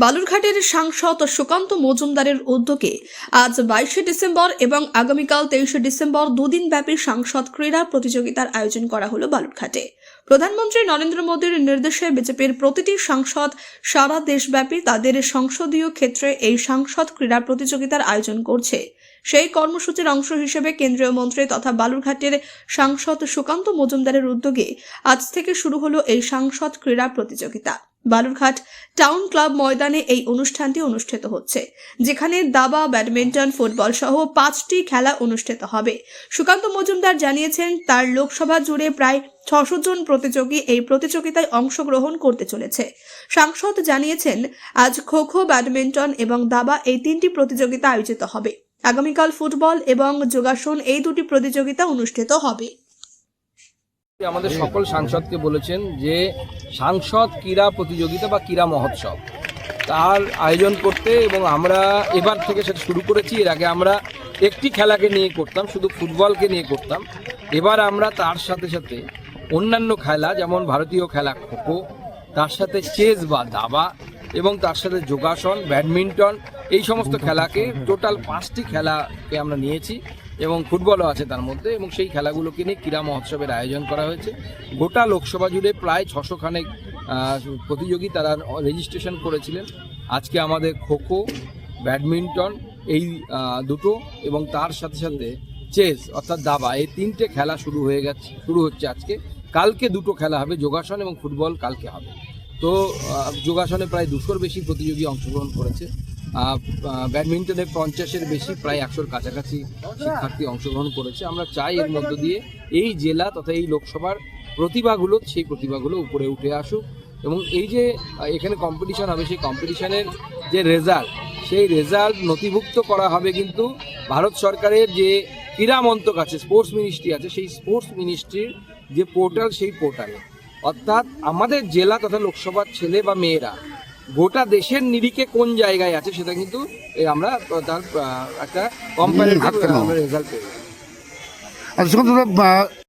বালুরঘাটের সাংসদ সুকান্ত মজুমদারের উদ্যোগে আজ বাইশে ডিসেম্বর এবং আগামীকাল তেইশে ডিসেম্বর দুদিন ব্যাপী সাংসদ ক্রীড়া প্রতিযোগিতার আয়োজন করা হলো বালুরঘাটে। প্রধানমন্ত্রী নরেন্দ্র মোদীর নির্দেশে বিজেপির প্রতিটি সাংসদ সারা দেশব্যাপী তাদের সংসদীয় ক্ষেত্রে এই সাংসদ ক্রীড়া প্রতিযোগিতার আয়োজন করছে। সেই কর্মসূচির অংশ হিসেবে কেন্দ্রীয় মন্ত্রী তথা বালুরঘাটের সাংসদ সুকান্ত মজুমদারের উদ্যোগে আজ থেকে শুরু হলো এই সাংসদ ক্রীড়া প্রতিযোগিতা। বালুরঘাট টাউন ক্লাব ময়দানে এই অনুষ্ঠানটি অনুষ্ঠিত হচ্ছে, যেখানে দাবা, ব্যাডমিন্টন, ফুটবল সহ পাঁচটি খেলা অনুষ্ঠিত হবে। সুকান্ত মজুমদার জানিয়েছেন, তার লোকসভা জুড়ে প্রায় ছশো জন প্রতিযোগী এই প্রতিযোগিতায় অংশগ্রহণ করতে চলেছে। সাংসদ জানিয়েছেন, আজ খো খো ব্যাডমিন্টন এবং দাবা এই তিনটি প্রতিযোগিতা আয়োজিত হবে। আগামীকাল ফুটবল এবং যোগাসন এই দুটি প্রতিযোগিতা অনুষ্ঠিত হবে। আমাদের সকল সাংসদকে বলেছেন যে সাংসদ ক্রীড়া প্রতিযোগিতা বা ক্রীড়া মহোৎসব, তার আয়োজন করতে এবং আমরা এবার থেকে সেটা শুরু করেছি। এর আগে আমরা একটি খেলাকে নিয়ে করতাম, শুধু ফুটবলকে নিয়ে করতাম। এবার আমরা তার সাথে সাথে অন্যান্য খেলা, যেমন ভারতীয় খেলা খোখো, তার সাথে চেস বা দাবা এবং তার সাথে যোগাসন, ব্যাডমিন্টন, এই সমস্ত খেলাকে টোটাল পাঁচটি খেলাকে আমরা নিয়েছি। এবং ফুটবলও আছে তার মধ্যে এবং সেই খেলাগুলোকে নিয়ে ক্রীড়া মহোৎসবের আয়োজন করা হয়েছে। গোটা লোকসভা জুড়ে প্রায় ছশো খানেক প্রতিযোগী তারা রেজিস্ট্রেশন করেছিলেন। আজকে আমাদের খোখো, ব্যাডমিন্টন, এই দুটো এবং তার সাথে সাথে চেস অর্থাৎ দাবা, এই তিনটে খেলা শুরু হয়ে গেছে, শুরু হচ্ছে আজকে। কালকে দুটো খেলা হবে, যোগাসন এবং ফুটবল কালকে হবে। তো যোগাসনে প্রায় দুশোর বেশি প্রতিযোগী অংশগ্রহণ করেছে। ব্যাডমিন্টনে পঞ্চাশের বেশি প্রায় একশোর কাছাকাছি শিক্ষার্থী অংশগ্রহণ করেছে। আমরা চাই এর মধ্য দিয়ে এই জেলা তথা এই লোকসভার প্রতিভাগুলো, সেই প্রতিভাগুলো উপরে উঠে আসুক এবং এই যে এখানে কম্পিটিশন হবে, সেই কম্পিটিশনের যে রেজাল্ট সেই রেজাল্ট নথিভুক্ত করা হবে কিন্তু ভারত সরকারের যে ক্রীড়া মন্ত্রক আছে স্পোর্টস মিনিস্ট্রি আছে, সেই স্পোর্টস মিনিস্ট্রির যে পোর্টাল সেই পোর্টালে অর্থাৎ আমাদের জেলা তথা লোকসভার ছেলে বা মেয়েরা গোটা দেশের নিরিখে কোন জায়গায় আছে সেটা কিন্তু আমরা তার একটা কম্পারেটিভ রেজাল্ট পেয়ে আচ্ছা